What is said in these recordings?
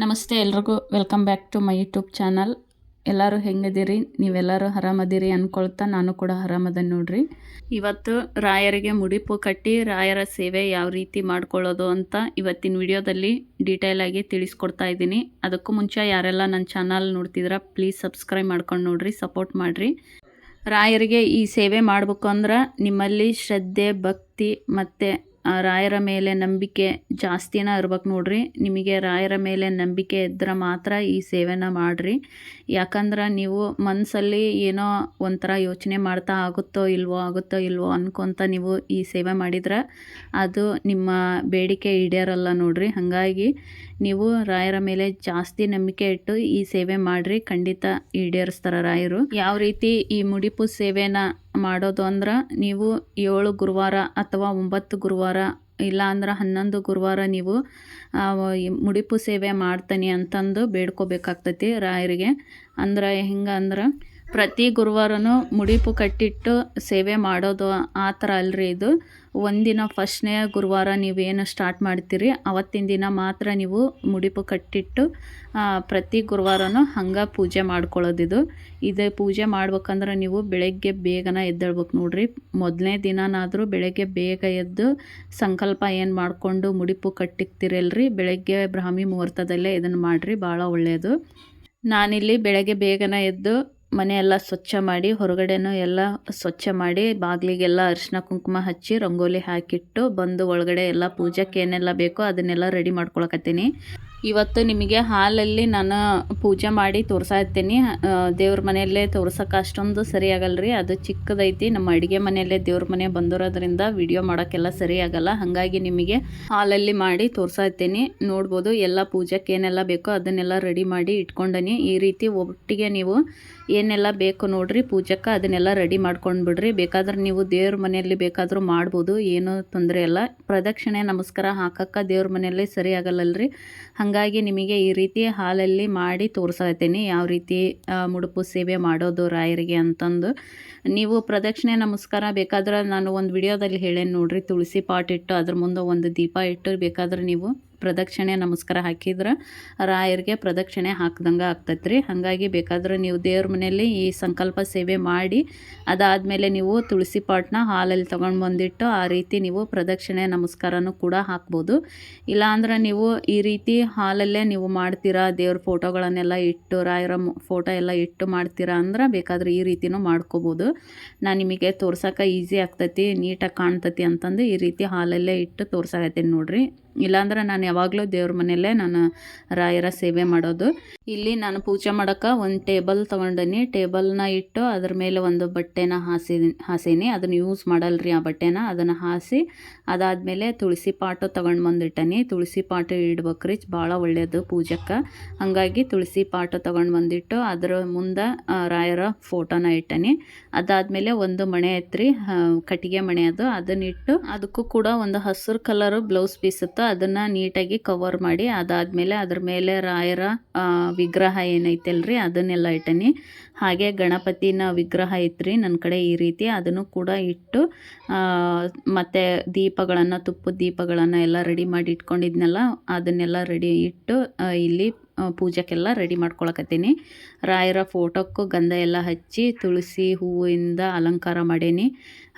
ನಮಸ್ತೆ ಎಲ್ರಿಗೂ. Welcome back to my YouTube channel ಎಲ್ಲರೂ ಹೆಂಗದಿರಿ? ನೀವೆಲ್ಲರೂ ಆರಾಮದಿರಿ ಅಂದ್ಕೊಳ್ತಾ ನಾನು ಕೂಡ ಆರಾಮದ ನೋಡ್ರಿ. ಇವತ್ತು ರಾಯರಿಗೆ ಮುಡಿಪು ಕಟ್ಟಿ ರಾಯರ ಸೇವೆ ಯಾವ ರೀತಿ ಮಾಡ್ಕೊಳ್ಳೋದು ಅಂತ ಇವತ್ತಿನ ವಿಡಿಯೋದಲ್ಲಿ ಡೀಟೇಲ್ ಆಗಿ ತಿಳಿಸ್ಕೊಡ್ತಾ ಇದ್ದೀನಿ. ಅದಕ್ಕೂ ಮುಂಚೆ ಯಾರೆಲ್ಲ ನನ್ನ ಚಾನಲ್ ನೋಡ್ತಿದ್ರ ಪ್ಲೀಸ್ ಸಬ್ಸ್ಕ್ರೈಬ್ ಮಾಡ್ಕೊಂಡು ನೋಡ್ರಿ ಸಪೋರ್ಟ್ ಮಾಡಿರಿ. ರಾಯರಿಗೆ ಈ ಸೇವೆ ಮಾಡಬೇಕು ಅಂದ್ರೆ ನಿಮ್ಮಲ್ಲಿ ಶ್ರದ್ಧೆ, ಭಕ್ತಿ ಮತ್ತು ರಾಯರ ಮೇಲೆ ನಂಬಿಕೆ ಜಾಸ್ತಿನ ಇರ್ಬೇಕು ನೋಡ್ರಿ. ನಿಮಗೆ ರಾಯರ ಮೇಲೆ ನಂಬಿಕೆ ಇದ್ರೆ ಮಾತ್ರ ಈ ಸೇವೆನ ಮಾಡಿರಿ. ಯಾಕಂದ್ರೆ ನೀವು ಮನಸ್ಸಲ್ಲಿ ಏನೋ ಒಂಥರ ಯೋಚನೆ ಮಾಡ್ತಾ ಆಗುತ್ತೋ ಇಲ್ವೋ ಆಗುತ್ತೋ ಇಲ್ವೋ ಅನ್ಕೊತ ನೀವು ಈ ಸೇವೆ ಮಾಡಿದ್ರೆ ಅದು ನಿಮ್ಮ ಬೇಡಿಕೆ ಈಡೇರಲ್ಲ ನೋಡ್ರಿ. ಹಾಗಾಗಿ ನೀವು ರಾಯರ ಮೇಲೆ ಜಾಸ್ತಿ ನಂಬಿಕೆ ಇಟ್ಟು ಈ ಸೇವೆ ಮಾಡ್ರಿ. ಖಂಡಿತ ಈಡೇರಿಸ್ತಾರ ರಾಯರು. ಯಾವ ರೀತಿ ಈ ಮುಡಿಪು ಸೇವೆನ ಮಾಡೋದು ಅಂದ್ರೆ ನೀವು ಏಳು ಗುರುವಾರ ಅಥವಾ ಒಂಬತ್ತು ಗುರುವಾರ ಇಲ್ಲ ಅಂದ್ರೆ ಹನ್ನೊಂದು ಗುರುವಾರ ನೀವು ಮುಡಿಪು ಸೇವೆ ಮಾಡ್ತೀನಿ ಅಂತಂದು ಬೇಡ್ಕೋಬೇಕಾಗ್ತೈತಿ ರಾಯರಿಗೆ. ಅಂದ್ರೆ ಹೆಂಗೆ ಅಂದ್ರೆ ಪ್ರತಿ ಗುರುವಾರನೂ ಮುಡಿಪು ಕಟ್ಟಿಟ್ಟು ಸೇವೆ ಮಾಡೋದು ಆ ಥರ ಅಲ್ರಿ ಇದು. ಒಂದಿನ ಫಸ್ಟ್ನೇ ಗುರುವಾರ ನೀವೇನು ಸ್ಟಾರ್ಟ್ ಮಾಡ್ತೀರಿ, ಅವತ್ತಿನ ದಿನ ಮಾತ್ರ ನೀವು ಮುಡಿಪು ಕಟ್ಟಿಟ್ಟು ಪ್ರತಿ ಗುರುವಾರನೂ ಹಂಗೆ ಪೂಜೆ ಮಾಡ್ಕೊಳ್ಳೋದಿದು. ಇದು ಪೂಜೆ ಮಾಡ್ಬೇಕಂದ್ರೆ ನೀವು ಬೆಳಗ್ಗೆ ಬೇಗನ ಎದ್ದೇಳ್ಬೇಕು ನೋಡ್ರಿ. ಮೊದಲನೇ ದಿನನಾದರೂ ಬೆಳಗ್ಗೆ ಬೇಗ ಎದ್ದು ಸಂಕಲ್ಪ ಏನು ಮಾಡಿಕೊಂಡು ಮುಡಿಪು ಕಟ್ಟಿಕ್ತಿರಲ್ರಿ ಬೆಳಗ್ಗೆ ಬ್ರಾಹ್ಮಿ ಮುಹೂರ್ತದಲ್ಲೇ ಇದನ್ನು ಮಾಡಿರಿ ಭಾಳ ಒಳ್ಳೆಯದು ನಾನಿಲ್ಲಿ ಬೆಳಗ್ಗೆ ಬೇಗನೆ ಎದ್ದು ಮನೆಯೆಲ್ಲ ಸ್ವಚ್ಛ ಮಾಡಿ, ಹೊರಗಡೆನೂ ಎಲ್ಲ ಸ್ವಚ್ಛ ಮಾಡಿ, ಬಾಗಿಲಿಗೆಲ್ಲ ಅರಿಶಿನ ಕುಂಕುಮ ಹಚ್ಚಿ, ರಂಗೋಲಿ ಹಾಕಿಟ್ಟು ಬಂದು ಒಳಗಡೆ ಎಲ್ಲ ಪೂಜೆಗೆ ಏನೆಲ್ಲ ಬೇಕೋ ಅದನ್ನೆಲ್ಲ ರೆಡಿ ಮಾಡ್ಕೊಳಕತ್ತೀನಿ. ಇವತ್ತು ನಿಮಗೆ ಹಾಲಲ್ಲಿ ನಾನು ಪೂಜೆ ಮಾಡಿ ತೋರಿಸಾ ಇರ್ತೀನಿ. ದೇವ್ರ ಮನೆಯಲ್ಲೇ ತೋರ್ಸೋಕೆ ಅಷ್ಟೊಂದು ಸರಿ ಅದು ಚಿಕ್ಕದೈತಿ. ನಮ್ಮ ಅಡುಗೆ ಮನೆಯಲ್ಲೇ ದೇವ್ರ ಮನೆ ಬಂದಿರೋದ್ರಿಂದ ವಿಡಿಯೋ ಮಾಡೋಕ್ಕೆಲ್ಲ ಸರಿ ಹಾಗಾಗಿ ನಿಮಗೆ ಹಾಲಲ್ಲಿ ಮಾಡಿ ತೋರಿಸಾ ಇರ್ತೀನಿ. ನೋಡ್ಬೋದು ಎಲ್ಲ ಪೂಜೆಗೆ ಏನೆಲ್ಲ ಬೇಕೋ ಅದನ್ನೆಲ್ಲ ರೆಡಿ ಮಾಡಿ ಇಟ್ಕೊಂಡನಿ. ಈ ರೀತಿ ಒಟ್ಟಿಗೆ ನೀವು ಏನೆಲ್ಲ ಬೇಕು ನೋಡ್ರಿ ಪೂಜಕ್ಕೆ, ಅದನ್ನೆಲ್ಲ ರೆಡಿ ಮಾಡ್ಕೊಂಡು ಬಿಡ್ರಿ. ಬೇಕಾದ್ರೆ ನೀವು ದೇವ್ರ ಮನೆಯಲ್ಲಿ ಬೇಕಾದರೂ ಮಾಡ್ಬೋದು, ಏನೂ ತೊಂದರೆ ಇಲ್ಲ. ಪ್ರದಕ್ಷಿಣೆ, ನಮಸ್ಕಾರ ಹಾಕಕ್ಕೆ ದೇವ್ರ ಮನೆಯಲ್ಲಿ ಸರಿ ಆಗಲ್ಲಲ್ರಿ. ಹಾಗಾಗಿ ನಿಮಗೆ ಈ ರೀತಿ ಹಾಲಲ್ಲಿ ಮಾಡಿ ತೋರಿಸತ್ತೀನಿ ಯಾವ ರೀತಿ ಮುಡುಪು ಸೇವೆ ಮಾಡೋದು ರಾಯರಿಗೆ ಅಂತಂದು. ನೀವು ಪ್ರದಕ್ಷಿಣೆ, ನಮಸ್ಕಾರ ಬೇಕಾದ್ರೆ ನಾನು ಒಂದು ವಿಡಿಯೋದಲ್ಲಿ ಹೇಳೇನು ನೋಡ್ರಿ. ತುಳಸಿ ಪಾಟ್ ಇಟ್ಟು, ಅದ್ರ ಮುಂದೆ ಒಂದು ದೀಪ ಇಟ್ಟು ಬೇಕಾದ್ರೆ ನೀವು ಪ್ರದಕ್ಷಿಣೆ ನಮಸ್ಕಾರ ಹಾಕಿದ್ರೆ ರಾಯರಿಗೆ ಪ್ರದಕ್ಷಿಣೆ ಹಾಕ್ದಂಗೆ ಆಗ್ತೈತೆ ರೀ ಹಾಗಾಗಿ ಬೇಕಾದ್ರೆ ನೀವು ದೇವ್ರ ಮನೆಯಲ್ಲಿ ಈ ಸಂಕಲ್ಪ ಸೇವೆ ಮಾಡಿ, ಅದಾದಮೇಲೆ ನೀವು ತುಳಸಿ ಪಾಟ್ನ ಹಾಲಲ್ಲಿ ತೊಗೊಂಡು ಬಂದಿಟ್ಟು ಆ ರೀತಿ ನೀವು ಪ್ರದಕ್ಷಿಣೆ ನಮಸ್ಕಾರನೂ ಕೂಡ ಹಾಕ್ಬೋದು. ಇಲ್ಲಾಂದ್ರೆ ನೀವು ಈ ರೀತಿ ಹಾಲಲ್ಲೇ ನೀವು ಮಾಡ್ತೀರಾ, ದೇವ್ರ ಫೋಟೋಗಳನ್ನೆಲ್ಲ ಇಟ್ಟು, ರಾಯರ ಫೋಟೋ ಎಲ್ಲ ಇಟ್ಟು ಮಾಡ್ತೀರಾ ಅಂದ್ರೆ ಬೇಕಾದ್ರೆ ಈ ರೀತಿನೂ ಮಾಡ್ಕೋಬೋದು. ನಾನು ನಿಮಗೆ ತೋರ್ಸೋಕೆ ಈಸಿ ಆಗ್ತೈತಿ, ನೀಟಾಗಿ ಕಾಣ್ತೈತಿ ಅಂತಂದು ಈ ರೀತಿ ಹಾಲಲ್ಲೇ ಇಟ್ಟು ತೋರ್ಸಾಕತ್ತೀನಿ ನೋಡಿರಿ. ಇಲ್ಲಾಂದ್ರೆ ನಾನು ಯಾವಾಗಲೂ ದೇವ್ರ ಮನೆಯಲ್ಲೇ ನಾನು ರಾಯರ ಸೇವೆ ಮಾಡೋದು. ಇಲ್ಲಿ ನಾನು ಪೂಜೆ ಮಾಡೋಕ್ಕೆ ಒಂದು ಟೇಬಲ್ ತೊಗೊಂಡಿನಿ. ಟೇಬಲ್ನ ಇಟ್ಟು ಅದ್ರ ಮೇಲೆ ಒಂದು ಬಟ್ಟೆನ ಹಾಸಿ, ಹಾಸೀನಿ. ಅದನ್ನು ಯೂಸ್ ಮಾಡಲ್ರಿ ಆ ಬಟ್ಟೆನ. ಅದನ್ನು ಹಾಸಿ ಅದಾದಮೇಲೆ ತುಳಸಿ ಪಾಟು ತೊಗೊಂಡು ಬಂದಿಟ್ಟನಿ. ತುಳಸಿ ಪಾಟು ಇಡ್ಬೇಕ್ರಿ. ಭಾಳ ಒಳ್ಳೆಯದು ಪೂಜಕ್ಕೆ ಹಾಗಾಗಿ ತುಳಸಿ ಪಾಟು ತೊಗೊಂಡು ಬಂದಿಟ್ಟು ಅದರ ಮುಂದೆ ರಾಯರ ಫೋಟೋನ ಇಟ್ಟನಿ. ಅದಾದಮೇಲೆ ಒಂದು ಮಣೆ ಐತ್ರಿ ಕಟ್ಟಿಗೆ ಮಣೆ ಅದು. ಅದನ್ನಿಟ್ಟು ಅದಕ್ಕೂ ಕೂಡ ಒಂದು ಹಸಿರು ಕಲರು ಬ್ಲೌಸ್ ಪೀಸ್ ಇತ್ತು. ಅದನ್ನು ನೀಟಾಗಿ ಕವರ್ ಮಾಡಿ, ಅದಾದಮೇಲೆ ಅದ್ರ ಮೇಲೆ ರಾಯರ ವಿಗ್ರಹ ಏನೈತಲ್ರಿ, ಅದನ್ನೆಲ್ಲ ಇಟ್ಟನಿ. ಹಾಗೆ ಗಣಪತಿನ ವಿಗ್ರಹ ಐತ್ರಿ ನನ್ನ ಕಡೆ ಈ ರೀತಿ. ಅದನ್ನು ಕೂಡ ಇಟ್ಟು ಮತ್ತು ದೀಪಗಳನ್ನು ತುಪ್ಪದ ದೀಪಗಳನ್ನು ಎಲ್ಲ ರೆಡಿ ಮಾಡಿ ಇಟ್ಕೊಂಡಿದ್ನೆಲ್ಲ, ಅದನ್ನೆಲ್ಲ ರೆಡಿ ಇಟ್ಟು ಇಲ್ಲಿ ಪೂಜೆಗೆಲ್ಲ ರೆಡಿ ಮಾಡ್ಕೊಳಕತ್ತೀನಿ. ರಾಯರ ಫೋಟೋಕ್ಕೂ ಗಂಧ ಎಲ್ಲ ಹಚ್ಚಿ, ತುಳಸಿ ಹೂವಿಂದ ಅಲಂಕಾರ ಮಾಡೇನಿ.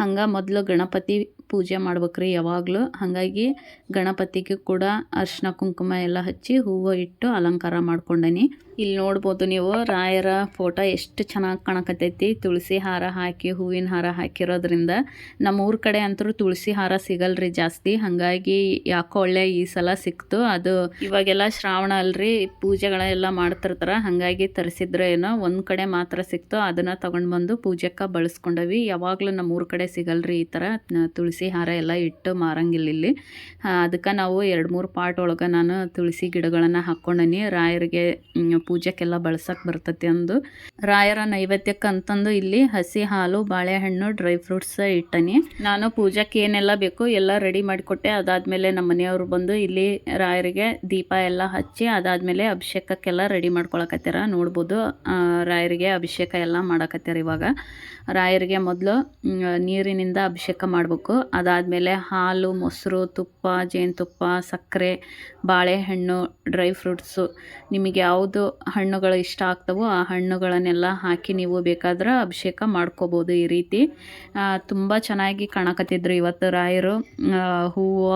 ಹಂಗೆ ಮೊದಲು ಗಣಪತಿ ಪೂಜೆ ಮಾಡ್ಬೇಕ್ರಿ ಯಾವಾಗಲೂ. ಹಾಗಾಗಿ ಗಣಪತಿಗೆ ಕೂಡ ಅರ್ಶಿನ, ಕುಂಕುಮ ಎಲ್ಲ ಹಚ್ಚಿ ಹೂವು ಇಟ್ಟು ಅಲಂಕಾರ ಮಾಡ್ಕೊಂಡೇನಿ. ಇಲ್ಲಿ ನೋಡ್ಬೋದು ನೀವು ರಾಯರ ಫೋಟೋ ಎಷ್ಟು ಚೆನ್ನಾಗಿ ಕಾಣಕತ್ತೈತಿ. ತುಳಸಿ ಹಾರ ಹಾಕಿ, ಹೂವಿನ ಹಾರ ಹಾಕಿರೋದ್ರಿಂದ ನಮ್ಮ ಊರ ಕಡೆ ಅಂತೂ ತುಳಸಿ ಹಾರ ಸಿಗಲ್ರಿ ಜಾಸ್ತಿ. ಹಾಗಾಗಿ ಯಾಕೋ ಒಳ್ಳೆ ಈ ಸಲ ಸಿಕ್ತು. ಅದು ಇವಾಗೆಲ್ಲ ಶ್ರಾವಣ ಅಲ್ರಿ, ಪೂಜೆಗಳೆಲ್ಲ ಮಾಡ್ತಿರ್ತಾರ. ಹಾಗಾಗಿ ತರಿಸಿದ್ರೆ ಏನೋ ಒಂದು ಕಡೆ ಮಾತ್ರ ಸಿಕ್ತು. ಅದನ್ನು ತಗೊಂಡು ಬಂದು ಬಳಸ್ಕೊಂಡವಿ. ಯಾವಾಗಲೂ ನಮ್ಮ ಊರ ಕಡೆ ಸಿಗಲ್ರಿ ಈ ಥರ ತುಳಸಿ ಹಾರ ಎಲ್ಲ ಇಟ್ಟು ಮಾರಂಗಿಲ್ಲ ಇಲ್ಲಿ. ಅದಕ್ಕೆ ನಾವು ಎರಡು ಮೂರು ಪಾಟ್ ಒಳಗೆ ನಾನು ತುಳಸಿ ಗಿಡಗಳನ್ನು ಹಾಕ್ಕೊಂಡನಿ. ರಾಯರಿಗೆ ಪೂಜೆಕ್ಕೆಲ್ಲ ಬಳಸಕ್ಕೆ ಬರ್ತೈತಿ ಅಂದು. ರಾಯರ ನೈವೇದ್ಯಕ್ಕೆ ಅಂತಂದು ಇಲ್ಲಿ ಹಸಿ ಹಾಲು, ಬಾಳೆಹಣ್ಣು, ಡ್ರೈ ಫ್ರೂಟ್ಸ್ ಇಟ್ಟನಿ. ನಾನು ಪೂಜೆಗೆ ಏನೆಲ್ಲ ಬೇಕು ಎಲ್ಲ ರೆಡಿ ಮಾಡಿಕೊಟ್ಟೆ. ಅದಾದಮೇಲೆ ನಮ್ಮ ಮನೆಯವರು ಬಂದು ಇಲ್ಲಿ ರಾಯರಿಗೆ ದೀಪ ಎಲ್ಲ ಹಚ್ಚಿ, ಅದಾದಮೇಲೆ ಅಭಿಷೇಕಕ್ಕೆಲ್ಲ ರೆಡಿ ಮಾಡ್ಕೊಳಕತ್ತೀರ ನೋಡ್ಬೋದು ರಾಯರಿಗೆ ಅಭಿಷೇಕ ಎಲ್ಲ ಮಾಡಕತ್ತೀರ ಇವಾಗ. ರಾಯರಿಗೆ ಮೊದಲು ನೀರಿನಿಂದ ಅಭಿಷೇಕ ಮಾಡಬೇಕು. ಅದಾದಮೇಲೆ ಹಾಲು, ಮೊಸರು, ತುಪ್ಪ, ಜೇನುತುಪ್ಪ, ಸಕ್ಕರೆ, ಬಾಳೆಹಣ್ಣು, ಡ್ರೈ ಫ್ರೂಟ್ಸು. ನಿಮಗೆ ಯಾವುದು ಹಣ್ಣುಗಳು ಇಷ್ಟ ಆಗ್ತವೋ ಆ ಹಣ್ಣುಗಳನ್ನೆಲ್ಲ ಹಾಕಿ ನೀವು ಬೇಕಾದ್ರೆ ಅಭಿಷೇಕ ಮಾಡ್ಕೋಬೋದು ಈ ರೀತಿ. ತುಂಬ ಚೆನ್ನಾಗಿ ಕಾಣಕತ್ತಿದ್ರು ಇವತ್ತು ರಾಯರು. ಹೂವು,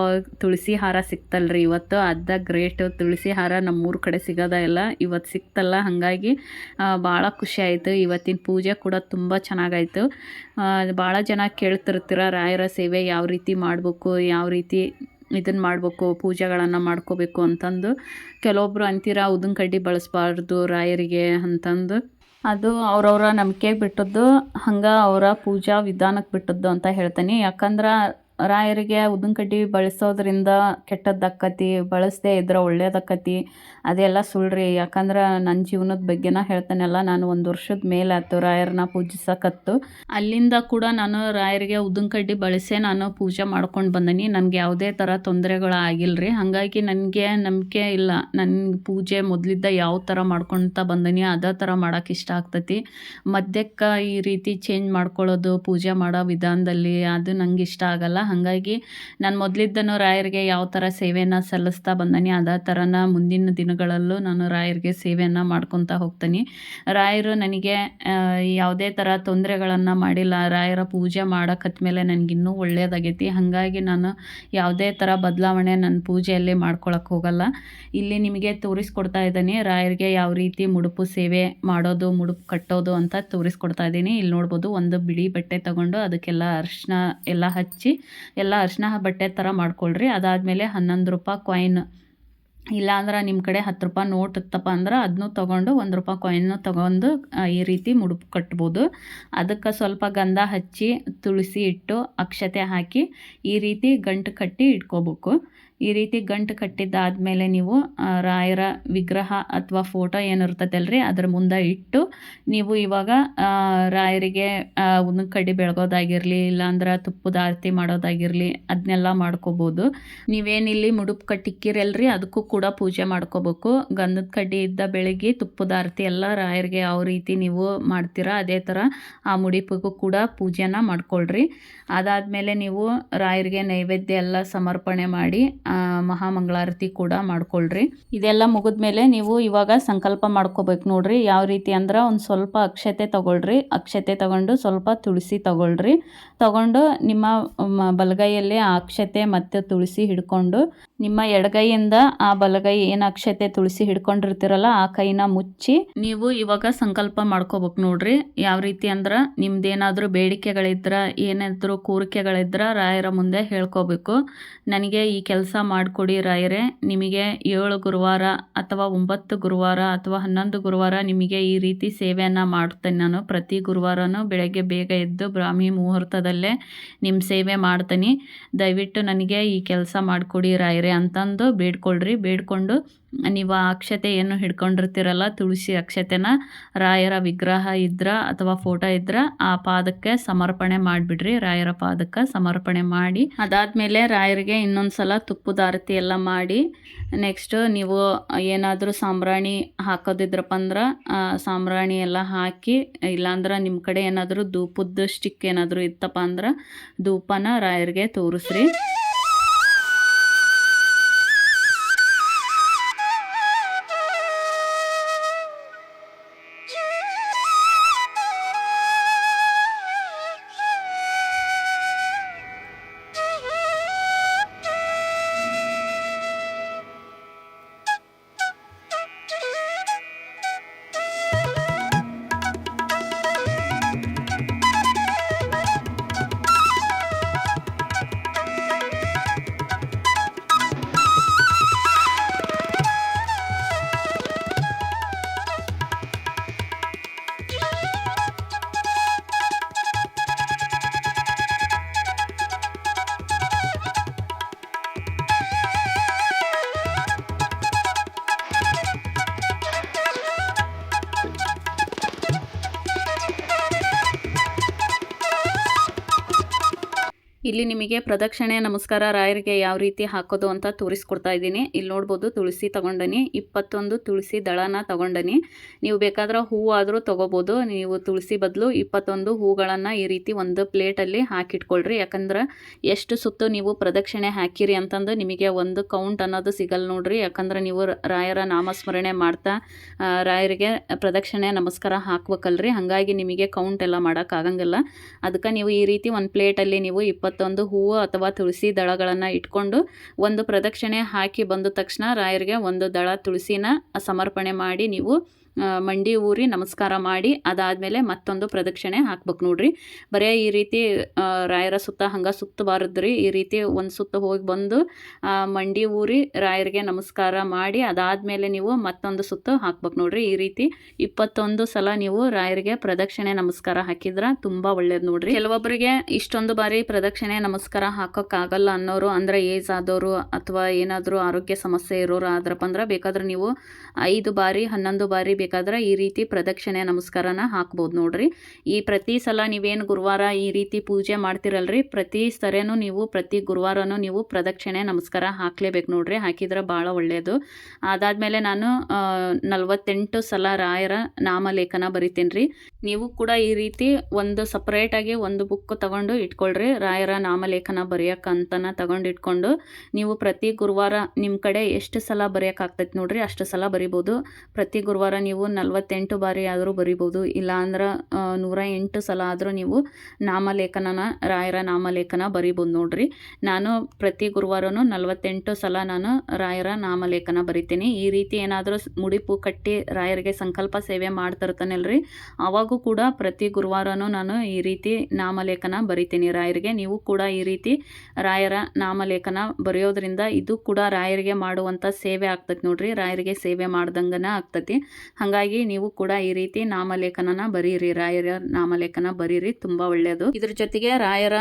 ತುಳಸಿ ಹಾರ ಸಿಕ್ತಲ್ರಿ ಇವತ್ತು. ಅದ ಗ್ರೇಟು. ತುಳಸಿ ಹಾರ ನಮ್ಮೂರ ಕಡೆ ಸಿಗೋದ ಎಲ್ಲ ಇವತ್ತು ಸಿಕ್ತಲ್ಲ, ಹಾಗಾಗಿ ಭಾಳ ಖುಷಿ ಆಯಿತು. ಇವತ್ತಿನ ಪೂಜೆ ಕೂಡ ತುಂಬ ಚೆನ್ನಾಗಾಯಿತು ಭಾಳ ಜನ ಕೇಳ್ತಿರ್ತೀರ, ರಾಯರ ಸೇವೆ ಯಾವ ರೀತಿ ಮಾಡಬೇಕು, ಯಾವ ರೀತಿ ಇದನ್ನು ಮಾಡಬೇಕು, ಪೂಜೆಗಳನ್ನು ಮಾಡ್ಕೋಬೇಕು ಅಂತಂದು. ಕೆಲವೊಬ್ಬರು ಅಂತೀರ ಉದ್ದಿನ ಕಡ್ಡಿ ಬಳಸಬಾರ್ದು ರಾಯರಿಗೆ ಅಂತಂದು. ಅದು ಅವ್ರವ್ರ ನಂಬಿಕೆ ಬಿಟ್ಟದ್ದು, ಹಂಗೆ ಅವರ ಪೂಜಾ ವಿಧಾನಕ್ಕೆ ಬಿಟ್ಟದ್ದು ಅಂತ ಹೇಳ್ತೀನಿ. ಯಾಕಂದ್ರೆ ರಾಯರಿಗೆ ಉದ್ದಿನ ಕಡ್ಡಿ ಬಳಸೋದ್ರಿಂದ ಕೆಟ್ಟದ್ದಕ್ಕತಿ, ಬಳಸದೇ ಇದ್ರೆ ಒಳ್ಳೇದಕ್ಕತಿ. ಅದೆಲ್ಲ ಸುಳ್ರಿ. ಯಾಕಂದ್ರೆ ನನ್ನ ಜೀವನದ ಬಗ್ಗೆನ ಹೇಳ್ತಾನೆಲ್ಲ, ನಾನು ಒಂದು ವರ್ಷದ ಮೇಲೆ ಆಯ್ತು ರಾಯರನ್ನ ಪೂಜಿಸಕತ್ತು. ಅಲ್ಲಿಂದ ಕೂಡ ನಾನು ರಾಯರಿಗೆ ಉದ್ದಿನ ಕಡ್ಡಿ ಬಳಸೇ ನಾನು ಪೂಜೆ ಮಾಡ್ಕೊಂಡು ಬಂದೀನಿ. ನನಗೆ ಯಾವುದೇ ಥರ ತೊಂದರೆಗಳು ಆಗಿಲ್ಲರಿ ಹಾಗಾಗಿ ನನಗೆ ನಂಬಿಕೆ ಇಲ್ಲ. ನನ್ನ ಪೂಜೆ ಮೊದಲಿದ್ದ ಯಾವ ಥರ ಮಾಡ್ಕೊಳ್ತಾ ಬಂದೀನಿ, ಅದೇ ಥರ ಮಾಡೋಕೆ ಇಷ್ಟ ಆಗ್ತೈತಿ. ಮಧ್ಯಕ್ಕೆ ಈ ರೀತಿ ಚೇಂಜ್ ಮಾಡ್ಕೊಳ್ಳೋದು, ಪೂಜೆ ಮಾಡೋ ವಿಧಾನದಲ್ಲಿ ಅದು ನಂಗೆ ಇಷ್ಟ ಆಗಲ್ಲ. ಹಾಗಾಗಿ ನಾನು ಮೊದಲಿದ್ದನು ರಾಯರಿಗೆ ಯಾವ ಥರ ಸೇವೆಯನ್ನು ಸಲ್ಲಿಸ್ತಾ ಬಂದನಿ, ಅದೇ ಥರನ ಮುಂದಿನ ದಿನಗಳಲ್ಲೂ ನಾನು ರಾಯರಿಗೆ ಸೇವೆಯನ್ನು ಮಾಡ್ಕೊತಾ ಹೋಗ್ತೀನಿ. ರಾಯರು ನನಗೆ ಯಾವುದೇ ಥರ ತೊಂದರೆಗಳನ್ನು ಮಾಡಿಲ್ಲ, ರಾಯರ ಪೂಜೆ ಮಾಡೋಕತ್ಮೇಲೆ ನನಗಿನ್ನೂ ಒಳ್ಳೆಯದಾಗೈತಿ ಹಾಗಾಗಿ ನಾನು ಯಾವುದೇ ಥರ ಬದಲಾವಣೆ ನನ್ನ ಪೂಜೆಯಲ್ಲಿ ಮಾಡ್ಕೊಳಕ್ಕೆ ಹೋಗಲ್ಲ. ಇಲ್ಲಿ ನಿಮಗೆ ತೋರಿಸ್ಕೊಡ್ತಾ ಇದ್ದೀನಿ, ರಾಯರಿಗೆ ಯಾವ ರೀತಿ ಮುಡುಪು ಸೇವೆ ಮಾಡೋದು, ಮುಡುಪು ಕಟ್ಟೋದು ಅಂತ ತೋರಿಸ್ಕೊಡ್ತಾ ಇದ್ದೀನಿ. ಇಲ್ಲಿ ನೋಡ್ಬೋದು ಒಂದು ಬಿಳಿ ಬಟ್ಟೆ ತಗೊಂಡು ಅದಕ್ಕೆಲ್ಲ ಅರಿಶಿನ ಎಲ್ಲ ಹಚ್ಚಿ ಎಲ್ಲ ಅರಿಶಿನ ಬಟ್ಟೆ ಥರ ಮಾಡ್ಕೊಳ್ರಿ. ಅದಾದಮೇಲೆ ಹನ್ನೊಂದು ರೂಪಾಯಿ ಕಾಯಿನ್ ಇಲ್ಲಾಂದ್ರೆ ನಿಮ್ಮ ಕಡೆ ಹತ್ತು ರೂಪಾಯಿ ನೋಟ್ ಇತ್ತಪ್ಪ ಅಂದ್ರೆ ಅದನ್ನೂ ತೊಗೊಂಡು ಒಂದು ರೂಪಾಯಿ ಕಾಯಿನ್ನು ತೊಗೊಂಡು ಈ ರೀತಿ ಮುಡುಪು ಕಟ್ಬೋದು. ಅದಕ್ಕೆ ಸ್ವಲ್ಪ ಗಂಧ ಹಚ್ಚಿ, ತುಳಸಿ ಇಟ್ಟು ಅಕ್ಷತೆ ಹಾಕಿ ಈ ರೀತಿ ಗಂಟು ಕಟ್ಟಿ ಇಟ್ಕೋಬೇಕು. ಈ ರೀತಿ ಗಂಟು ಕಟ್ಟಿದ್ದಾದಮೇಲೆ ನೀವು ರಾಯರ ವಿಗ್ರಹ ಅಥವಾ ಫೋಟೋ ಏನಿರ್ತದಲ್ರಿ, ಅದ್ರ ಮುಂದೆ ಇಟ್ಟು ನೀವು ಇವಾಗ ರಾಯರಿಗೆ ಒಂದು ಕಡ್ಡಿ ಬೆಳಗೋದಾಗಿರಲಿ, ಇಲ್ಲಾಂದ್ರೆ ತುಪ್ಪದ ಆರತಿ ಮಾಡೋದಾಗಿರಲಿ ಅದನ್ನೆಲ್ಲ ಮಾಡ್ಕೋಬೋದು. ನೀವೇನಿಲ್ಲಿ ಮುಡುಪು ಕಟ್ಟಿಕ್ಕಿರಲ್ರಿ, ಅದಕ್ಕೂ ಕೂಡ ಪೂಜೆ ಮಾಡ್ಕೋಬೇಕು. ಗಂಧದ ಕಡ್ಡಿ ಇದ್ದ ಬೆಳಗ್ಗೆ ತುಪ್ಪದ ಆರತಿ ಎಲ್ಲ ರಾಯರಿಗೆ ಯಾವ ರೀತಿ ನೀವು ಮಾಡ್ತೀರಾ, ಅದೇ ಥರ ಆ ಮುಡಿಪಿಗೂ ಕೂಡ ಪೂಜೆನ ಮಾಡ್ಕೊಳ್ರಿ. ಅದಾದಮೇಲೆ ನೀವು ರಾಯರಿಗೆ ನೈವೇದ್ಯ ಎಲ್ಲ ಸಮರ್ಪಣೆ ಮಾಡಿ ಮಹಾಮಂಗಳಾರತಿ ಕೂಡ ಮಾಡ್ಕೊಳ್ರಿ. ಇದೆಲ್ಲ ಮುಗಿದ್ಮೇಲೆ ನೀವು ಇವಾಗ ಸಂಕಲ್ಪ ಮಾಡ್ಕೋಬೇಕು ನೋಡ್ರಿ. ಯಾವ ರೀತಿ ಅಂದ್ರೆ ಒಂದು ಸ್ವಲ್ಪ ಅಕ್ಷತೆ ತಗೊಳ್ರಿ. ಅಕ್ಷತೆ ತಗೊಂಡು ಸ್ವಲ್ಪ ತುಳಸಿ ತಗೊಳ್ರಿ. ತಗೊಂಡು ನಿಮ್ಮ ಬಲಗೈಯಲ್ಲಿ ಆ ಅಕ್ಷತೆ ಮತ್ತೆ ತುಳಸಿ ಹಿಡ್ಕೊಂಡು ನಿಮ್ಮ ಎಡಗೈಯಿಂದ ಆ ಬಲಗೈ ಏನು ಅಕ್ಷತೆ ತುಳಸಿ ಹಿಡ್ಕೊಂಡಿರ್ತೀರಲ್ಲ ಆ ಕೈನ ಮುಚ್ಚಿ ನೀವು ಇವಾಗ ಸಂಕಲ್ಪ ಮಾಡ್ಕೋಬೇಕು ನೋಡ್ರಿ. ಯಾವ ರೀತಿ ಅಂದ್ರೆ ನಿಮ್ದೇನಾದರೂ ಬೇಡಿಕೆಗಳಿದ್ರ, ಏನಾದರೂ ಕೋರಿಕೆಗಳಿದ್ರ ರಾಯರ ಮುಂದೆ ಹೇಳ್ಕೋಬೇಕು. ನನಗೆ ಈ ಕೆಲಸ ಮಾಡಿಕೊಡಿ ರಾಯರೇ, ನಿಮಗೆ ಏಳು ಗುರುವಾರ ಅಥವಾ ಒಂಬತ್ತು ಗುರುವಾರ ಅಥವಾ ಹನ್ನೊಂದು ಗುರುವಾರ ನಿಮಗೆ ಈ ರೀತಿ ಸೇವೆಯನ್ನು ಮಾಡ್ತೇನೆ ನಾನು ಪ್ರತಿ ಗುರುವಾರನೂ ಬೆಳಗ್ಗೆ ಬೇಗ ಎದ್ದು ಬ್ರಾಹ್ಮಿ ಮುಹೂರ್ತದಲ್ಲೇ ನಿಮ್ಮ ಸೇವೆ ಮಾಡ್ತೀನಿ. ದಯವಿಟ್ಟು ನನಗೆ ಈ ಕೆಲಸ ಮಾಡಿಕೊಡಿ ರಾಯರೇ ಅಂತಂದು ಬೇಡ್ಕೊಳ್ರಿ. ಬೇಡ್ಕೊಂಡು ನೀವು ಆ ಅಕ್ಷತೆ ಏನು ಹಿಡ್ಕೊಂಡಿರ್ತೀರಲ್ಲ, ತುಳಸಿ ಅಕ್ಷತೆನ, ರಾಯರ ವಿಗ್ರಹ ಇದ್ರ ಅಥವಾ ಫೋಟೋ ಇದ್ರ, ಆ ಪಾದಕ್ಕೆ ಸಮರ್ಪಣೆ ಮಾಡಿಬಿಡ್ರಿ. ರಾಯರ ಪಾದಕ್ಕೆ ಸಮರ್ಪಣೆ ಮಾಡಿ, ಅದಾದಮೇಲೆ ರಾಯರಿಗೆ ಇನ್ನೊಂದು ಸಲ ತುಪ್ಪದ ಎಲ್ಲ ಮಾಡಿ ನೆಕ್ಸ್ಟ್ ನೀವು ಏನಾದರೂ ಸಾಂಬ್ರಾಣಿ ಹಾಕೋದಿದ್ರಪ್ಪ ಅಂದ್ರೆ ಸಾಂಬ್ರಾಣಿ ಎಲ್ಲ ಹಾಕಿ, ಇಲ್ಲಾಂದ್ರೆ ನಿಮ್ಮ ಕಡೆ ಏನಾದರೂ ಧೂಪದ ಸ್ಟಿಕ್ ಏನಾದರೂ ಇತ್ತಪ್ಪ ಅಂದ್ರೆ, ಧೂಪನ ರಾಯರಿಗೆ ತೋರಿಸ್ರಿ. ಇಲ್ಲಿ ನಿಮಗೆ ಪ್ರದಕ್ಷಿಣೆ, ನಮಸ್ಕಾರ, ರಾಯರಿಗೆ ಯಾವ ರೀತಿ ಹಾಕೋದು ಅಂತ ತೋರಿಸ್ಕೊಡ್ತಾ ಇದ್ದೀನಿ. ಇಲ್ಲಿ ನೋಡ್ಬೋದು, ತುಳಸಿ ತಗೊಂಡನಿ, ಇಪ್ಪತ್ತೊಂದು ತುಳಸಿ ದಳನ ತಗೊಂಡನಿ. ನೀವು ಬೇಕಾದ್ರೆ ಹೂವು ಆದರೂ ತೊಗೋಬೋದು. ನೀವು ತುಳಸಿ ಬದಲು ಇಪ್ಪತ್ತೊಂದು ಹೂಗಳನ್ನು ಈ ರೀತಿ ಒಂದು ಪ್ಲೇಟಲ್ಲಿ ಹಾಕಿಟ್ಕೊಳ್ರಿ. ಯಾಕಂದ್ರೆ ಎಷ್ಟು ಸುತ್ತು ನೀವು ಪ್ರದಕ್ಷಿಣೆ ಹಾಕಿರಿ ಅಂತಂದು ನಿಮಗೆ ಒಂದು ಕೌಂಟ್ ಅನ್ನೋದು ಸಿಗಲ್ಲ ನೋಡ್ರಿ. ಯಾಕಂದ್ರೆ ನೀವು ರಾಯರ ನಾಮಸ್ಮರಣೆ ಮಾಡ್ತಾ ರಾಯರಿಗೆ ಪ್ರದಕ್ಷಿಣೆ, ನಮಸ್ಕಾರ ಹಾಕ್ಬೇಕಲ್ರಿ. ಹಾಗಾಗಿ ನಿಮಗೆ ಕೌಂಟ್ ಎಲ್ಲ ಮಾಡೋಕ್ಕಾಗಂಗಿಲ್ಲ ಅದಕ್ಕೆ ನೀವು ಈ ರೀತಿ ಒಂದು ಪ್ಲೇಟಲ್ಲಿ ನೀವು ಇಪ್ಪತ್ತೊಂದು ಹೂವು ಅಥವಾ ತುಳಸಿ ದಳಗಳನ್ನು ಇಟ್ಕೊಂಡು ಒಂದು ಪ್ರದಕ್ಷಿಣೆ ಹಾಕಿ ಬಂದ ತಕ್ಷಣ ರಾಯರಿಗೆ ಒಂದು ದಳ ತುಳಸಿನ ಸಮರ್ಪಣೆ ಮಾಡಿ ನೀವು ಮಂಡಿ ಊರಿ ನಮಸ್ಕಾರ ಮಾಡಿ, ಅದಾದಮೇಲೆ ಮತ್ತೊಂದು ಪ್ರದಕ್ಷಿಣೆ ಹಾಕ್ಬೇಕು ನೋಡ್ರಿ. ಬರೀ ಈ ರೀತಿ ರಾಯರ ಸುತ್ತ ಹಂಗೆ ಸುತ್ತಬಾರದು ರೀ ಈ ರೀತಿ ಒಂದು ಸುತ್ತ ಹೋಗಿ ಬಂದು ಮಂಡಿ ಊರಿ ರಾಯರಿಗೆ ನಮಸ್ಕಾರ ಮಾಡಿ, ಅದಾದಮೇಲೆ ನೀವು ಮತ್ತೊಂದು ಸುತ್ತ ಹಾಕ್ಬೇಕು ನೋಡ್ರಿ. ಈ ರೀತಿ ಇಪ್ಪತ್ತೊಂದು ಸಲ ನೀವು ರಾಯರಿಗೆ ಪ್ರದಕ್ಷಿಣೆ ನಮಸ್ಕಾರ ಹಾಕಿದ್ರೆ ತುಂಬ ಒಳ್ಳೇದು ನೋಡ್ರಿ. ಕೆಲವೊಬ್ಬರಿಗೆ ಇಷ್ಟೊಂದು ಬಾರಿ ಪ್ರದಕ್ಷಿಣೆ ನಮಸ್ಕಾರ ಹಾಕೋಕ್ಕಾಗಲ್ಲ ಅನ್ನೋರು, ಅಂದ್ರೆ ಏಜ್ ಆದವರು ಅಥವಾ ಏನಾದರೂ ಆರೋಗ್ಯ ಸಮಸ್ಯೆ ಇರೋರು ಆದ್ರಪ್ಪ ಅಂದ್ರೆ ಬೇಕಾದ್ರೆ ನೀವು ಐದು ಬಾರಿ, ಹನ್ನೊಂದು ಬಾರಿ ಬೇಕಾದ್ರೆ ಈ ರೀತಿ ಪ್ರದಕ್ಷಿಣೆ ನಮಸ್ಕಾರನ ಹಾಕ್ಬೋದು ನೋಡ್ರಿ. ಈ ಪ್ರತಿ ಸಲ ನೀವೇನು ಗುರುವಾರ ಈ ರೀತಿ ಪೂಜೆ ಮಾಡ್ತಿರಲ್ರಿ, ಪ್ರತಿ ಸರೇನೂ ನೀವು, ಪ್ರತಿ ಗುರುವಾರನೂ ನೀವು ಪ್ರದಕ್ಷಿಣೆ ನಮಸ್ಕಾರ ಹಾಕ್ಲೇಬೇಕು ನೋಡ್ರಿ, ಹಾಕಿದ್ರೆ ಭಾಳ ಒಳ್ಳೆಯದು ಅದಾದಮೇಲೆ ನಾನು ನಲವತ್ತೆಂಟು ಸಲ ರಾಯರ ನಾಮಲೇಖನ ಬರಿತೀನಿ ರೀ ನೀವು ಕೂಡ ಈ ರೀತಿ ಒಂದು ಸಪ್ರೇಟಾಗಿ ಒಂದು ಬುಕ್ ತಗೊಂಡು ಇಟ್ಕೊಳ್ರಿ, ರಾಯರ ನಾಮಲೇಖನ ಬರೆಯೋಕ್ಕಂತನ ತಗೊಂಡಿಟ್ಕೊಂಡು ನೀವು ಪ್ರತಿ ಗುರುವಾರ ನಿಮ್ಮ ಕಡೆ ಎಷ್ಟು ಸಲ ಬರೆಯೋಕ್ಕಾಗ್ತೈತೆ ನೋಡ್ರಿ, ಅಷ್ಟು ಸಲ ಬರಿಬೋದು. ಪ್ರತಿ ಗುರುವಾರ ನೀವು ನಲವತ್ತೆಂಟು ಬಾರಿ ಆದರೂ ಬರಿಬೋದು. ಇಲ್ಲಾಂದ್ರೆ ನೂರ ಎಂಟು ಸಲ ಆದರೂ ನೀವು ನಾಮಲೇಖನನ, ರಾಯರ ನಾಮಲೇಖನ ಬರಿಬೋದು ನೋಡ್ರಿ. ನಾನು ಪ್ರತಿ ಗುರುವಾರನೂ ನಲವತ್ತೆಂಟು ಸಲ ನಾನು ರಾಯರ ನಾಮಲೇಖನ ಬರಿತೀನಿ. ಈ ರೀತಿ ಏನಾದರೂ ಮುಡಿಪು ಕಟ್ಟಿ ರಾಯರಿಗೆ ಸಂಕಲ್ಪ ಸೇವೆ ಮಾಡ್ತಿರ್ತಾನಲ್ರಿ. ಅವಾಗೂ ಕೂಡ ಪ್ರತಿ ಗುರುವಾರನೂ ನಾನು ಈ ರೀತಿ ನಾಮಲೇಖನ ಬರಿತೀನಿ. ರಾಯರಿಗೆ ನೀವು ಕೂಡ ಈ ರೀತಿ ರಾಯರ ನಾಮಲೇಖನ ಬರೆಯೋದ್ರಿಂದ ಇದು ಕೂಡ ರಾಯರಿಗೆ ಮಾಡುವಂಥ ಸೇವೆ ಆಗ್ತೈತಿ ನೋಡ್ರಿ. ರಾಯರಿಗೆ ಸೇವೆ ಮಾಡ್ದಂಗನ ಆಗ್ತತಿ. ಹಾಗಾಗಿ ನೀವು ಕೂಡ ಈ ರೀತಿ ನಾಮಲೇಖನನ ಬರೀರಿ. ರಾಯರ ನಾಮಲೇಖನ ಬರೀರಿ. ತುಂಬ ಒಳ್ಳೆಯದು ಇದ್ರ ಜೊತೆಗೆ ರಾಯರ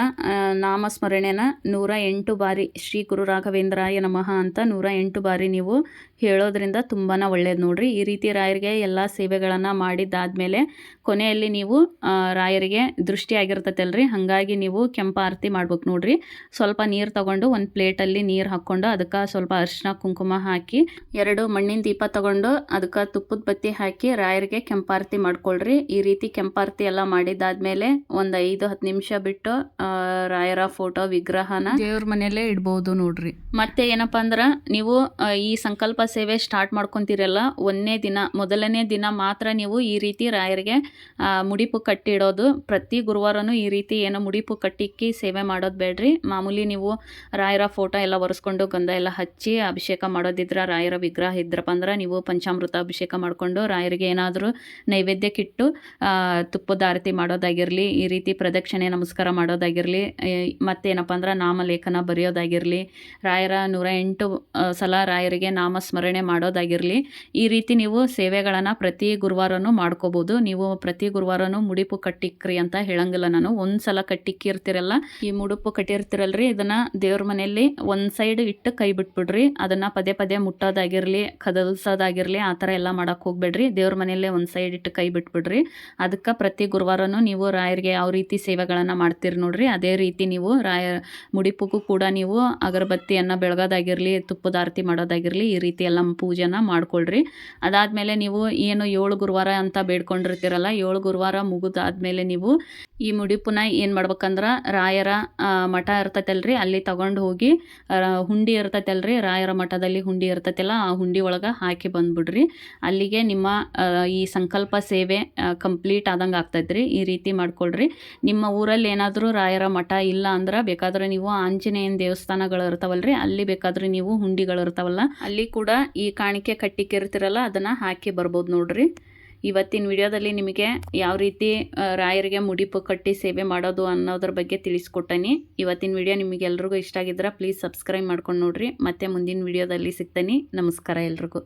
ನಾಮಸ್ಮರಣೆನ ನೂರ ಎಂಟು ಬಾರಿ ಶ್ರೀ ಗುರು ರಾಘವೇಂದ್ರಾಯ ನಮಃ ಅಂತ ನೂರ ಎಂಟು ಬಾರಿ ನೀವು ಹೇಳೋದ್ರಿಂದ ತುಂಬಾ ಒಳ್ಳೇದು ನೋಡ್ರಿ. ಈ ರೀತಿ ರಾಯರಿಗೆ ಎಲ್ಲ ಸೇವೆಗಳನ್ನು ಮಾಡಿದ್ದಾದ್ಮೇಲೆ ಕೊನೆಯಲ್ಲಿ ನೀವು ರಾಯರಿಗೆ ದೃಷ್ಟಿ ಹಂಗಾಗಿ ಹಾಗಾಗಿ ನೀವು ಕೆಂಪ ಆರತಿ ಮಾಡ್ಬೇಕು ನೋಡ್ರಿ. ಸ್ವಲ್ಪ ನೀರು ತಗೊಂಡು ಒಂದು ಪ್ಲೇಟಲ್ಲಿ ನೀರು ಹಾಕ್ಕೊಂಡು ಅದಕ್ಕೆ ಸ್ವಲ್ಪ ಅರಿಶಿನ ಕುಂಕುಮ ಹಾಕಿ, ಎರಡು ಮಣ್ಣಿನ ದೀಪ ತಗೊಂಡು ಅದಕ್ಕೆ ತುಪ್ಪದ ಬತ್ತಿ ಹಾಕಿ ರಾಯರಿಗೆ ಕೆಂಪಾರತಿ ಮಾಡ್ಕೊಳ್ರಿ. ಈ ರೀತಿ ಕೆಂಪಾರತಿ ಎಲ್ಲ ಮಾಡಿದಾದ್ಮೇಲೆ ಒಂದು ಐದು, ಹತ್ತು ನಿಮಿಷ ಬಿಟ್ಟು ರಾಯರ ಫೋಟೋ ವಿಗ್ರಹನ ದೇವ್ರ ಮನೆಯಲ್ಲೇ ಇಡ್ಬೋದು ನೋಡ್ರಿ. ಮತ್ತೆ ಏನಪ್ಪಾ ಅಂದ್ರೆ ನೀವು ಈ ಸಂಕಲ್ಪ ಸೇವೆ ಸ್ಟಾರ್ಟ್ ಮಾಡ್ಕೊಂತೀರಲ್ಲ, ಒಂದನೇ ದಿನ, ಮೊದಲನೇ ದಿನ ಮಾತ್ರ ನೀವು ಈ ರೀತಿ ರಾಯರಿಗೆ ಮುಡಿಪು ಕಟ್ಟಿಡೋದು. ಪ್ರತಿ ಗುರುವಾರನೂ ಈ ರೀತಿ ಏನೋ ಮುಡಿಪು ಕಟ್ಟಿಕ್ಕಿ ಸೇವೆ ಮಾಡೋದು ಬೇಡ್ರಿ. ಮಾಮೂಲಿ ನೀವು ರಾಯರ ಫೋಟೋ ಎಲ್ಲ ಒರೆಸ್ಕೊಂಡು ಗಂಧ ಎಲ್ಲ ಹಚ್ಚಿ ಅಭಿಷೇಕ ಮಾಡೋದಿದ್ರೆ ರಾಯರ ವಿಗ್ರಹ ಇದ್ರಪ್ಪ ಅಂದ್ರೆ ನೀವು ಪಂಚಾಮೃತ ಅಭಿಷೇಕ ಮಾಡಿಕೊಂಡು ರಾಯರಿಗೆ ಏನಾದರೂ ನೈವೇದ್ಯಕ್ಕಿಟ್ಟು ತುಪ್ಪದ ಆರತಿ ಮಾಡೋದಾಗಿರಲಿ, ಈ ರೀತಿ ಪ್ರದಕ್ಷಿಣೆ ನಮಸ್ಕಾರ ಮಾಡೋದಾಗಿರಲಿ ಮತ್ತೇನಪ್ಪ ಅಂದ್ರೆ ನಾಮಲೇಖನ ಬರೆಯೋದಾಗಿರಲಿ, ರಾಯರ ನೂರ ಎಂಟು ಸಲ ರಾಯರಿಗೆ ನಾಮಸ್ಮರಣೆ ಮಾಡೋದಾಗಿರಲಿ, ಈ ರೀತಿ ನೀವು ಸೇವೆಗಳನ್ನು ಪ್ರತಿ ಗುರುವಾರನೂ ಮಾಡ್ಕೋಬೋದು. ನೀವು ಪ್ರತಿ ಗುರುವಾರನೂ ಮುಡಿಪು ಕಟ್ಟಿಕ್ರಿ ಅಂತ ಹೇಳಂಗಿಲ್ಲ ನಾನು. ಒಂದು ಸಲ ಕಟ್ಟಿಕ್ಕಿರ್ತಿರಲ್ಲ, ಈ ಮುಡುಪು ಕಟ್ಟಿರ್ತಿರಲ್ರಿ, ಇದನ್ನ ದೇವ್ರ ಮನೆಯಲ್ಲಿ ಒಂದು ಸೈಡ್ ಇಟ್ಟು ಕೈ ಬಿಟ್ಬಿಡ್ರಿ. ಅದನ್ನ ಪದೇ ಪದೇ ಮುಟ್ಟೋದಾಗಿರಲಿ, ಕದಲ್ಸೋದಾಗಿರಲಿ, ಆ ಥರ ಎಲ್ಲ ಮಾಡಕ್ಕೆ ಹೋಗ್ಬೇಡ್ರಿ. ದೇವ್ರ ಮನೆಯಲ್ಲೇ ಒಂದು ಸೈಡ್ ಇಟ್ಟು ಕೈ ಬಿಟ್ಬಿಡ್ರಿ. ಅದಕ್ಕೆ ಪ್ರತಿ ಗುರುವಾರನೂ ನೀವು ರಾಯರಿಗೆ ಯಾವ ರೀತಿ ಸೇವೆಗಳನ್ನು ಮಾಡ್ತೀರಿ ನೋಡ್ರಿ. ಅದೇ ರೀತಿ ನೀವು ರಾಯ, ಮುಡಿಪುಗೂ ಕೂಡ ನೀವು ಅಗರಬತ್ತಿಯನ್ನು ಬೆಳಗೋದಾಗಿರಲಿ, ತುಪ್ಪದ ಆರತಿ ಮಾಡೋದಾಗಿರಲಿ, ಈ ರೀತಿ ಎಲ್ಲ ಪೂಜೆನ ಮಾಡ್ಕೊಳ್ರಿ. ಅದಾದಮೇಲೆ ನೀವು ಏನು ಏಳು ಗುರುವಾರ ಅಂತ ಬೇಡ್ಕೊಂಡಿರ್ತೀರಲ್ಲ, ಏಳು ಗುರುವಾರ ಮುಗಿದಾದ್ಮೇಲೆ ನೀವು ಈ ಮುಡಿಪುನ ಏನು ಮಾಡ್ಬೇಕಂದ್ರೆ, ರಾಯರ ಮಠ ಇರ್ತೈತಲ್ರಿ. ಅಲ್ಲಿ ತಗೊಂಡು ಹೋಗಿ ಹುಂಡಿ ಇರ್ತೈತಲ್ರಿ. ರಾಯರ ಮಠದಲ್ಲಿ ಹುಂಡಿ ಇರ್ತೈತಲ್ಲ, ಆ ಹುಂಡಿ ಒಳಗೆ ಹಾಕಿ ಬಂದ್ಬಿಡ್ರಿ. ಅಲ್ಲಿಗೆ ನಿಮ್ಮ ಈ ಸಂಕಲ್ಪ ಸೇವೆ ಕಂಪ್ಲೀಟ್ ಆದಂಗೆ ಆಗ್ತೈತ್ರಿ. ಈ ರೀತಿ ಮಾಡ್ಕೊಳ್ರಿ. ನಿಮ್ಮ ಊರಲ್ಲಿ ಏನಾದರೂ ರಾಯರ ಮಠ ಇಲ್ಲ ಅಂದ್ರೆ ಬೇಕಾದ್ರೆ ನೀವು ಆಂಜನೇಯನ ದೇವಸ್ಥಾನಗಳು ಇರ್ತಾವಲ್ರಿ. ಅಲ್ಲಿ ಬೇಕಾದ್ರೆ ನೀವು ಹುಂಡಿಗಳು ಇರ್ತಾವಲ್ಲ, ಅಲ್ಲಿ ಕೂಡ ಈ ಕಾಣಿಕೆ ಕಟ್ಟಿಕ್ಕಿರ್ತಿರಲ್ಲ ಅದನ್ನು ಹಾಕಿ ಬರ್ಬೋದು ನೋಡ್ರಿ. ಇವತ್ತಿನ ವಿಡಿಯೋದಲ್ಲಿ ನಿಮಗೆ ಯಾವ ರೀತಿ ರಾಯರಿಗೆ ಮುಡಿಪು ಕಟ್ಟಿ ಸೇವೆ ಮಾಡೋದು ಅನ್ನೋದ್ರ ಬಗ್ಗೆ ತಿಳಿಸ್ಕೊಟ್ಟನಿ. ಇವತ್ತಿನ ವಿಡಿಯೋ ನಿಮಗೆ ಎಲ್ರಿಗೂ ಇಷ್ಟ ಆಗಿದ್ರೆ ಪ್ಲೀಸ್ ಸಬ್ಸ್ಕ್ರೈಬ್ ಮಾಡ್ಕೊಂಡು ನೋಡ್ರಿ. ಮತ್ತೆ ಮುಂದಿನ ವಿಡಿಯೋದಲ್ಲಿ ಸಿಗ್ತೀನಿ. ನಮಸ್ಕಾರ ಎಲ್ರಿಗೂ.